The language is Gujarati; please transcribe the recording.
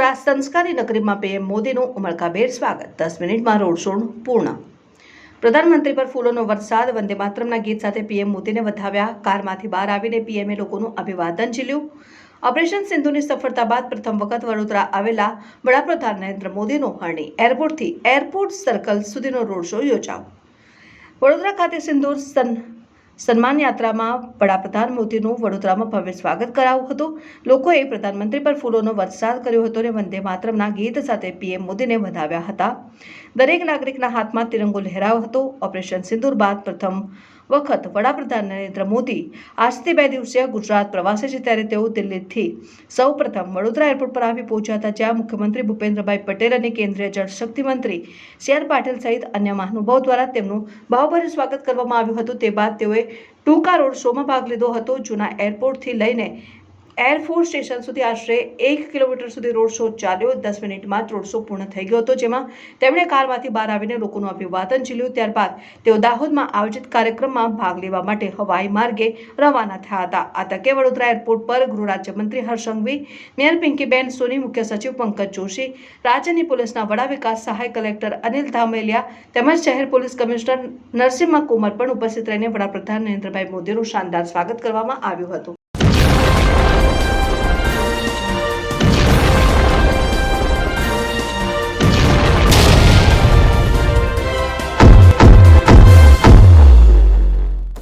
આ સંસ્કારી નગરીમાં પીએમ મોદીનું ઉમળકાભેર સ્વાગત. દસ મિનિટમાં રોડ શો પૂર્ણ. પ્રધાનમંત્રી પર ફૂલોનો વરસાદ, વંદે માતરમના ગીત સાથે પીએમ મોદીને વધાવ્યા. કારમાંથી બહાર આવીને પીએમએ લોકોનું અભિવાદન ઝીલ્યું. ઓપરેશન સિંધુની સફળતા બાદ પ્રથમ વખત વડોદરા આવેલા વડાપ્રધાન નરેન્દ્ર મોદીનો હરણી. એરપોર્ટથી એરપોર્ટ સર્કલ સુધીનો રોડ શો યોજાયો. વડોદરા ખાતે સિંદૂર સન સન્માન યાત્રામાં વડાપ્રધાન મોદીનું વડોદરામાં ભવ્ય સ્વાગત કરાવ્યું હતું. લોકોએ પ્રધાનમંત્રી પર ફૂલોનો વરસાદ કર્યો હતો અને વંદે માતરમના ગીત સાથે પીએમ મોદીને વધાવ્યા હતા. દરેક નાગરિકના હાથમાં તિરંગો લહેરાયો હતો. ઓપરેશન સિંદૂર બાદ પ્રથમ વખત વડાપ્રધાન નરેન્દ્ર મોદી આજથી બે દિવસીય ગુજરાત પ્રવાસે છે ત્યારે તેઓ દિલ્હીથી સૌ પ્રથમ વડોદરા એરપોર્ટ પર આવી પહોંચ્યા હતા, જ્યાં મુખ્યમંત્રી ભૂપેન્દ્રભાઈ પટેલ અને કેન્દ્રીય જળશક્તિ મંત્રી સી આર પાટીલ સહિત અન્ય મહાનુભાવો દ્વારા તેમનું ભાવભર્યું સ્વાગત કરવામાં આવ્યું હતું. તે બાદ તેઓએ ટૂંકા રોડ શોમાં ભાગ લીધો હતો. જૂના એરપોર્ટથી લઈને એરફોર્સ સ્ટેશન સુધી આશરે એક કિલોમીટર સુધી રોડ શો ચાલ્યો. દસ મિનિટમાં રોડ શો પૂર્ણ થઈ ગયો હતો, જેમાં તેમણે કારમાંથી બહાર આવીને લોકોનું અભિવાદન ઝીલ્યું. ત્યારબાદ તેઓ દાહોદમાં આયોજિત કાર્યક્રમમાં ભાગ લેવા માટે હવાઈ માર્ગે રવાના થયા હતા. આ તકે વડોદરા એરપોર્ટ પર ગૃહ રાજ્યમંત્રી હર્ષ મેયર પિંકીબેન સોની, મુખ્ય સચિવ પંકજ જોશી, રાજ્યની પોલીસના વડા વિકાસ સહાય કલેક્ટર અનિલ ધામેલિયા તેમજ શહેર પોલીસ કમિશનર નરસિંહ કુમાર પણ ઉપસ્થિત રહીને વડાપ્રધાન નરેન્દ્રભાઈ મોદીનું શાનદાર સ્વાગત કરવામાં આવ્યું હતું.